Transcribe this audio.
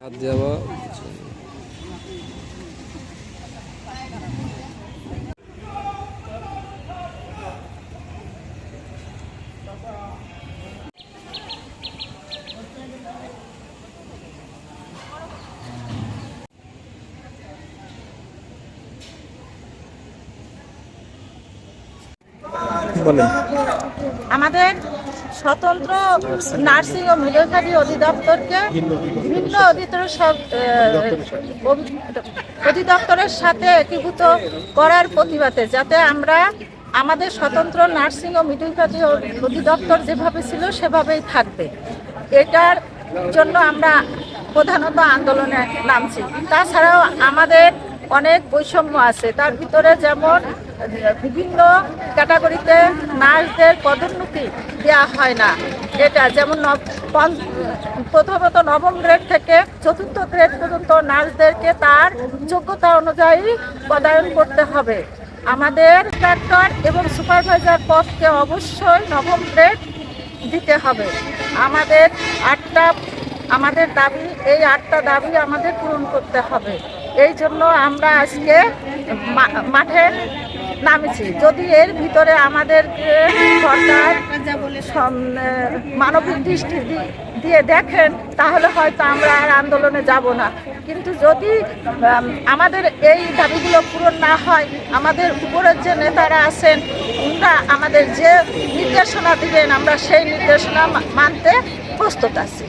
হাত দেওয়া। বলেন। আমাদের স্বতন্ত্র নার্সিং ও মিডওয়াইফারি অধিদপ্তরকে ভিন্ন অধিদপ্তর অধিদপ্তরের সাথে একীভূত করার প্রতিবাদে যাতে আমরা আমাদের স্বতন্ত্র নার্সিং ও মিডওয়াইফারি অধিদপ্তর যেভাবে ছিল সেভাবেই থাকবে। এটার জন্য আমরা প্রধানত আন্দোলনে নামছি। তাছাড়াও আমাদের অনেক বৈষম্য আছে। তার ভিতরে যেমন বিভিন্ন ক্যাটাগরিতে নার্সদের পদোন্নতি দেওয়া হয় না। এটা যেমন প্রথমত নবম গ্রেড থেকে চতুর্থ গ্রেড পর্যন্ত নার্সদেরকে তার যোগ্যতা অনুযায়ী পদায়ন করতে হবে। আমাদের ডাক্তার এবং সুপারভাইজার পদকে অবশ্যই নবম গ্রেড দিতে হবে। আমাদের আটটা, আমাদের দাবি, এই আটটা দাবি আমাদের পূরণ করতে হবে। এই জন্য আমরা আজকে মাঠে নামেছি। যদি এর ভিতরে আমাদের সরকার মানবিক দৃষ্টি দিয়ে দেখেন, তাহলে হয়তো আমরা আর আন্দোলনে যাব না। কিন্তু যদি আমাদের এই দাবিগুলো পূরণ না হয়, আমাদের উপরের যে নেতারা আছেন ওনারা আমাদের যে নির্দেশনা দিবেন আমরা সেই নির্দেশনা মানতে প্রস্তুত আছি।